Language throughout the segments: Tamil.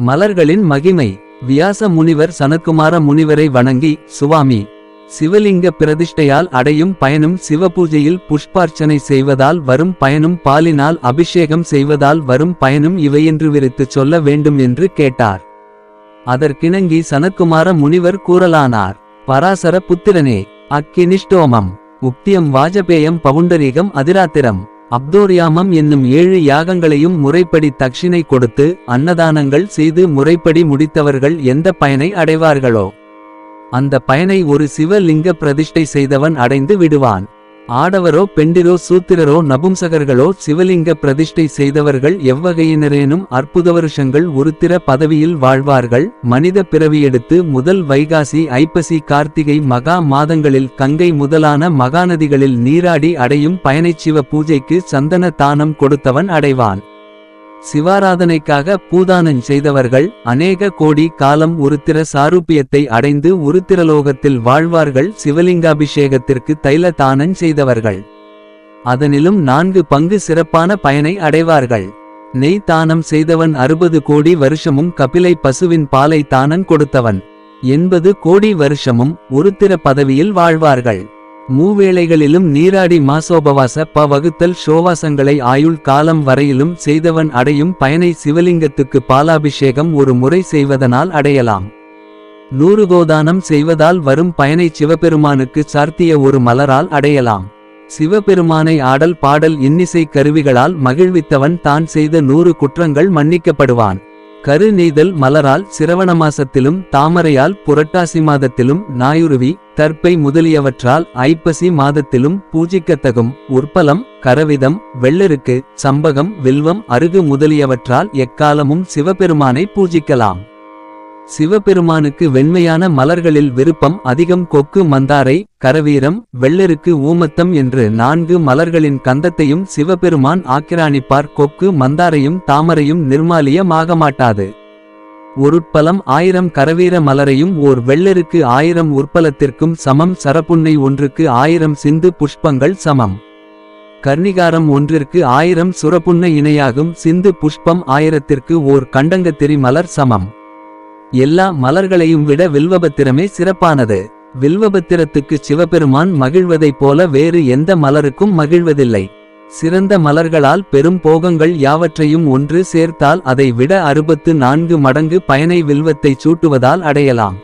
மலர்களின் மகிமை வியாச முனிவர் சனத்குமார முனிவரை வணங்கி சுவாமி சிவலிங்க பிரதிஷ்டையால் அடையும் பயனும் சிவபூஜையில் புஷ்பார்ச்சனை செய்வதால் வரும் பயனும் பாலினால் அபிஷேகம் செய்வதால் வரும் பயனும் இவையென்று விரித்துச் சொல்ல வேண்டும் என்று கேட்டார். அதற்கிணங்கி சனத்குமார முனிவர் கூறலானார் பராசர புத்திரனே அக்கினிஷ்டோமம் உக்தியம் வாஜபேயம் பவுண்டரீகம் அதிராத்திரம் அப்தோரியாமம் என்னும் ஏழு யாகங்களையும் முறைப்படி தட்சிணை கொடுத்து அன்னதானங்கள் செய்து முறைப்படி முடித்தவர்கள் எந்த பயனை அடைவார்களோ? அந்த பயனை ஒரு சிவலிங்க பிரதிஷ்டை செய்தவன் அடைந்து விடுவான். ஆடவரோ பெண்டிரோ சூத்திரரோ நபும்சகர்களோ சிவலிங்க பிரதிஷ்டை செய்தவர்கள் எவ்வகையினரேனும் அற்புத வருஷங்கள் உருத்திர பதவியில் வாழ்வார்கள். மனித பிறவியெடுத்து முதல் வைகாசி ஐப்பசி கார்த்திகை மகா மாதங்களில் கங்கை முதலான மகாநதிகளில் நீராடி அடையும் பயனைச் சிவ பூஜைக்கு சந்தன தானம் கொடுத்தவன் அடைவான். சிவாராதனைக்காக பூதானஞ் செய்தவர்கள் அநேக கோடி காலம் உருத்திர சாரூபியத்தை அடைந்து உருத்திரலோகத்தில் வாழ்வார்கள் சிவலிங்காபிஷேகத்திற்கு தைல தானஞ் செய்தவர்கள். அதனிலும் நான்கு பங்கு சிறப்பான பயனை அடைவார்கள். நெய் தானம் செய்தவன் அறுபது கோடி வருஷமும் கபிலை பசுவின் பாலை தானம் கொடுத்தவன். எண்பது கோடி வருஷமும் உருத்திர பதவியில் வாழ்வார்கள். மூவேளைகளிலும் நீராடி மாசோபவாச ப வகுத்தல் சோவாசங்களை ஆயுள் காலம் வரையிலும் செய்தவன் அடையும் பயனை சிவலிங்கத்துக்கு பாலாபிஷேகம் ஒரு முறை செய்வதனால் அடையலாம். நூறு கோதானம் செய்வதால் வரும் பயனை சிவபெருமானுக்கு சார்த்திய ஒரு மலரால் அடையலாம். சிவபெருமானை ஆடல் பாடல் இன்னிசை கருவிகளால் மகிழ்வித்தவன் தான் செய்த நூறு குற்றங்கள் மன்னிக்கப்படுவான். கரு நெய்தல் மலரால் சிரவண மாசத்திலும் தாமரையால் புரட்டாசி மாதத்திலும் நாயுருவி தற்பை முதலியவற்றால் ஐப்பசி மாதத்திலும் பூஜிக்கத்தகும் உற்பலம் கரவிதம் வெள்ளருக்கு சம்பகம் வில்வம் அருகு முதலியவற்றால் எக்காலமும் சிவபெருமானை பூஜிக்கலாம். சிவபெருமானுக்கு வெண்மையான மலர்களில் விருப்பம் அதிகம் கொக்கு மந்தாரை கரவீரம் வெள்ளருக்கு ஊமத்தம் என்று நான்கு மலர்களின் கந்தத்தையும் சிவபெருமான் ஆக்கிராணிப்பார். கொக்கு மந்தாரையும் தாமரையும் நிர்மாலியமாக மாட்டாது ஒருட்பலம் ஆயிரம் கரவீர மலரையும் ஓர் வெள்ளருக்கு ஆயிரம் உற்பலத்திற்கும் சமம். சரப்புன்னை ஒன்றுக்கு ஆயிரம் சிந்து புஷ்பங்கள் சமம். கர்ணிகாரம் ஒன்றிற்கு ஆயிரம் சுரப்புன்னை இணையாகும். சிந்து புஷ்பம் ஆயிரத்திற்கு ஓர் கண்டங்கத்திரி மலர் சமம். எல்லா மலர்களையும் விட வில்வபத்திரமே சிறப்பானது. வில்வபத்திரத்துக்கு சிவபெருமான் மகிழ்வதைப் போல வேறு எந்த மலருக்கும் மகிழ்வதில்லை. சிறந்த மலர்களால் பெரும் போகங்கள் யாவற்றையும் ஒன்று சேர்த்தால் அதை விட அறுபத்து நான்கு மடங்கு பயனை வில்வத்தை சூட்டுவதால் அடையலாம்.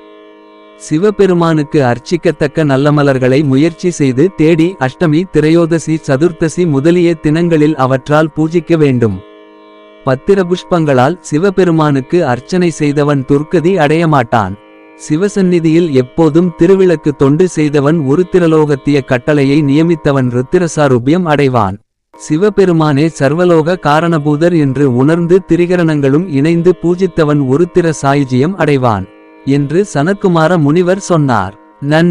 சிவபெருமானுக்கு அர்ச்சிக்கத்தக்க நல்ல மலர்களை முயற்சி செய்து தேடி அஷ்டமி திரையோதசி சதுர்த்தசி முதலிய தினங்களில் அவற்றால் பூஜிக்க வேண்டும். பத்திர புஷ்பங்களால் சிவபெருமானுக்கு அர்ச்சனை செய்தவன் துர்க்கதி அடையமாட்டான். சிவசந்நிதியில் எப்போதும் திருவிளக்கு தொண்டு செய்தவன் உருத்திரலோகத்திய கட்டளையை நியமித்தவன் ருத்திரசாரூபியம் அடைவான். சிவபெருமானே சர்வலோக காரணபூதர் என்று உணர்ந்து திரிகரணங்களும் இணைந்து பூஜித்தவன் உருத்திர சாயுஜியம் அடைவான் என்று சனத்குமார முனிவர் சொன்னார். நன்